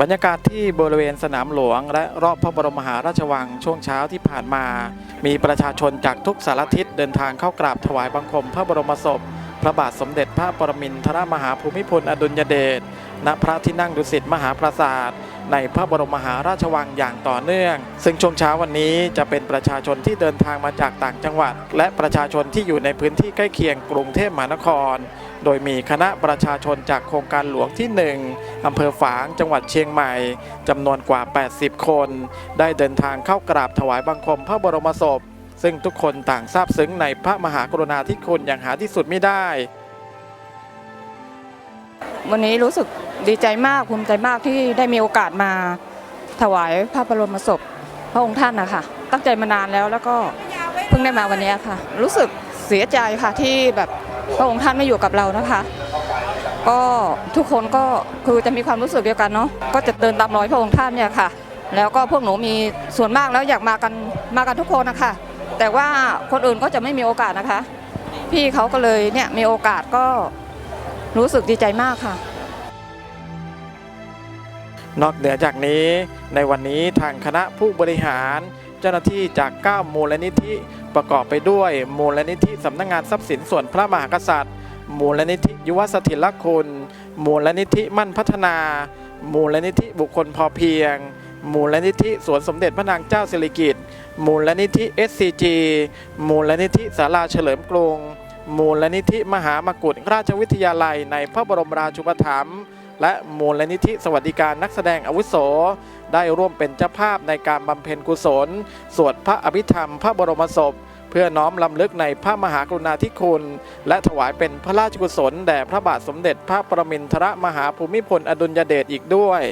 บรรยากาศที่บริเวณสนามหลวง และรอบพระบรมมหาราชวังช่วงเช้าที่ผ่านมา มีประชาชนจากทุกสารทิศเดินทางเข้ากราบถวายบังคมพระบรมศพ พระบาทสมเด็จพระปรมินทรมหาภูมิพลอดุลยเดช ณพระที่นั่งดุสิตมหาปราสาทในพระบรมมหาราชวังอย่างต่อเนื่อง ซึ่งช่วงเช้าวันนี้จะเป็นประชาชนที่เดินทางมาจากต่างจังหวัด และประชาชนที่อยู่ในพื้นที่ใกล้เคียงกรุงเทพมหานคร โดยมีคณะประชาชนจากโครงการหลวงที่ 1 อำเภอฝางจังหวัดเชียงใหม่จำนวนกว่า 80 คน ได้เดินทางเข้ากราบถวายบังคมพระบรมศพ ซึ่งทุกคนต่างซาบซึ้งในพระมหากรุณาธิคุณอย่างหาที่สุดไม่ได้ วันนี้รู้สึกดีใจมากภูมิใจมากที่ได้มีโอกาสมาถวายพระบรมศพพระองค์ท่านนะคะตั้งใจมานานแล้วแล้วก็เพิ่งได้มาวันนี้ค่ะ รู้สึกเสียใจค่ะที่แบบพระองค์ท่านไม่อยู่กับเรานะคะ ก็ทุกคนก็คือจะมีความรู้สึกเดียวกันเนาะก็จะเดินตามรอยพระองค์ท่านเนี่ยค่ะ แล้วก็พวกหนูมีส่วนมากแล้วอยากมากันมากันทุกคนนะคะแต่ว่าคนอื่นก็จะไม่มีโอกาสนะคะ พี่เขาก็เลยเนี่ยมีโอกาสก็ รู้สึกดีใจมากค่ะนอกเหนือจากนี้ในวันนี้ทางคณะผู้บริหารเจ้าหน้าที่จาก 9 มูลนิธิ ประกอบไปด้วย มูลนิธิสำนักงงานทรัพย์สินส่วนพระมหากษัตริย์ มูลนิธิยุวสถิรคุณ มูลนิธิมั่นพัฒนา มูลนิธิบุคคลพอเพียง มูลนิธิสวนสมเด็จพระนางเจ้าสิริกิติ์มูลนิธิ SCG มูลนิธิศาลาเฉลิมกรุง มูลนิธิมหามกุฏราชวิทยาลัยในพระบรมราชูปถัมภ์และมูลนิธิสวัสดิการนักแสดงอาวุโส ได้ร่วมเป็นเจ้าภาพในการบำเพ็ญกุศล สวดพระอภิธรรมพระบรมศพ เพื่อน้อมลำลึกในพระมหากรุณาธิคุณ และถวายเป็นพระราชกุศลแด่พระบาทสมเด็จพระปรมินทรมหาภูมิพลอดุลยเดชอีกด้วย